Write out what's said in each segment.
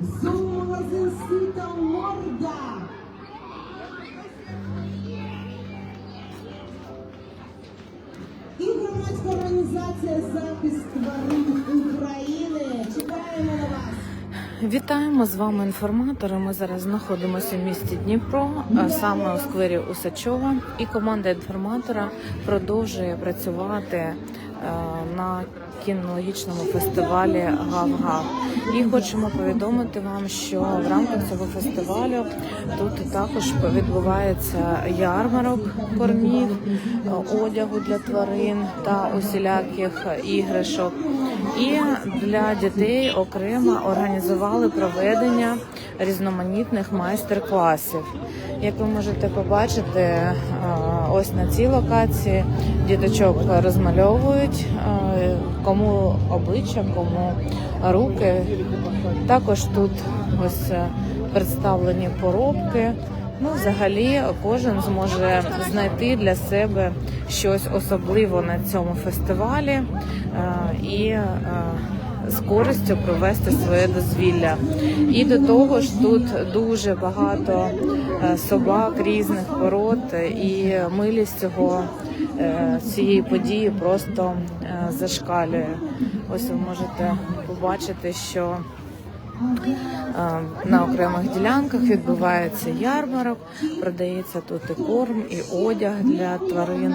Золотиста морда. І громадська організація захист тварин України. Чекаємо на вас. Вітаємо з вами інформатори. Ми зараз знаходимося в місті Дніпро, саме у сквері Усачова. І команда інформатора продовжує працювати е, на кінологічному фестивалі Гав-Гав. І хочемо повідомити вам, що в рамках цього фестивалю тут також відбувається ярмарок кормів, одягу для тварин та усіляких іграшок. І для дітей окремо організували проведення різноманітних майстер-класів. Як ви можете побачити, е, ось на цій локації діточок розмальовують е, кому обличчя, кому руки. Також тут ось е, представлені поробки. Ну, взагалі, кожен зможе знайти для себе щось особливе на цьому фестивалі і з користю провести своє дозвілля. І до того ж, тут дуже багато е, собак різних пород, і милість цього е, цієї події просто е, зашкалює. Ось ви можете побачити, що Е, на окремих ділянках відбувається ярмарок, продається тут і корм, і одяг для тварин,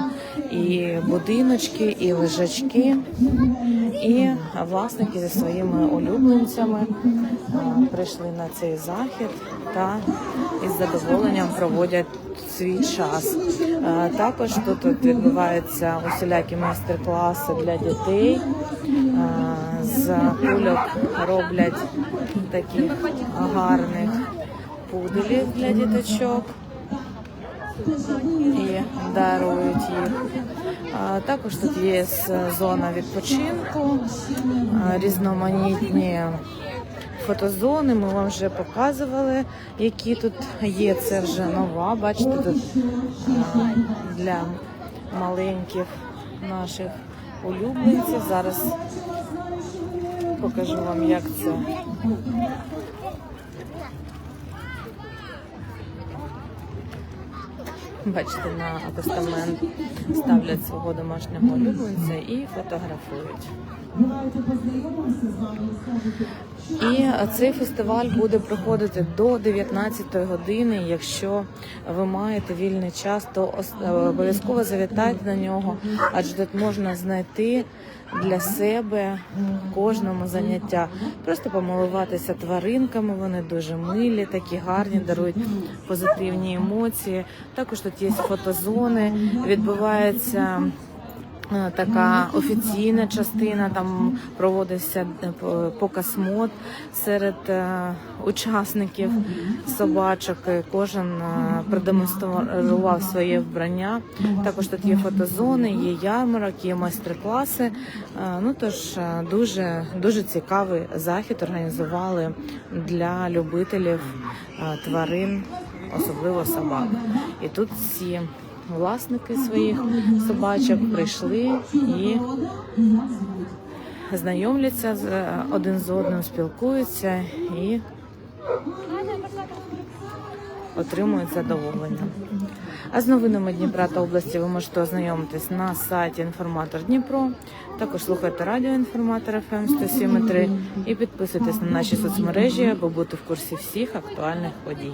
і будиночки, і лежачки. І власники зі своїми улюбленцями е, прийшли на цей захід та із задоволенням проводять свій час. Е, Також тут відбуваються усілякі майстер-класи для дітей. З кульок роблять таких гарних пуделів для діточок і дарують їх. Також тут є зона відпочинку, різноманітні фотозони. Ми вам вже показували, які тут є. Це вже нова. Бачите, тут для маленьких наших улюбленців. Зараз покажу вам, як це. Бачите, на постамент ставлять свого домашнього улюбленця і фотографують. І цей фестиваль буде проходити до 19 години. Якщо ви маєте вільний час, то е, обов'язково завітайте на нього, адже тут можна знайти для себе кожному заняття. Просто помилуватися тваринками. Вони дуже милі, такі гарні, дарують позитивні емоції. Також тут є фотозони, відбувається. Е, Така офіційна частина там проводився е, показ мод серед е, учасників собачок. Кожен продемонстрував своє вбрання. Також тут є фотозони, є ярмарок, є майстер-класи. Ну тож дуже дуже цікавий захід організували для любителів тварин, особливо собак. І тут всі власники своїх собачок прийшли і знайомляться е, один з одним, спілкуються і отримують задоволення. А з новинами Дніпра та області ви можете ознайомитись на сайті Інформатор Дніпро. Також слухайте радіо Інформатор ФМ 107.3 і підписуйтесь на наші соцмережі, аби бути в курсі всіх актуальних подій.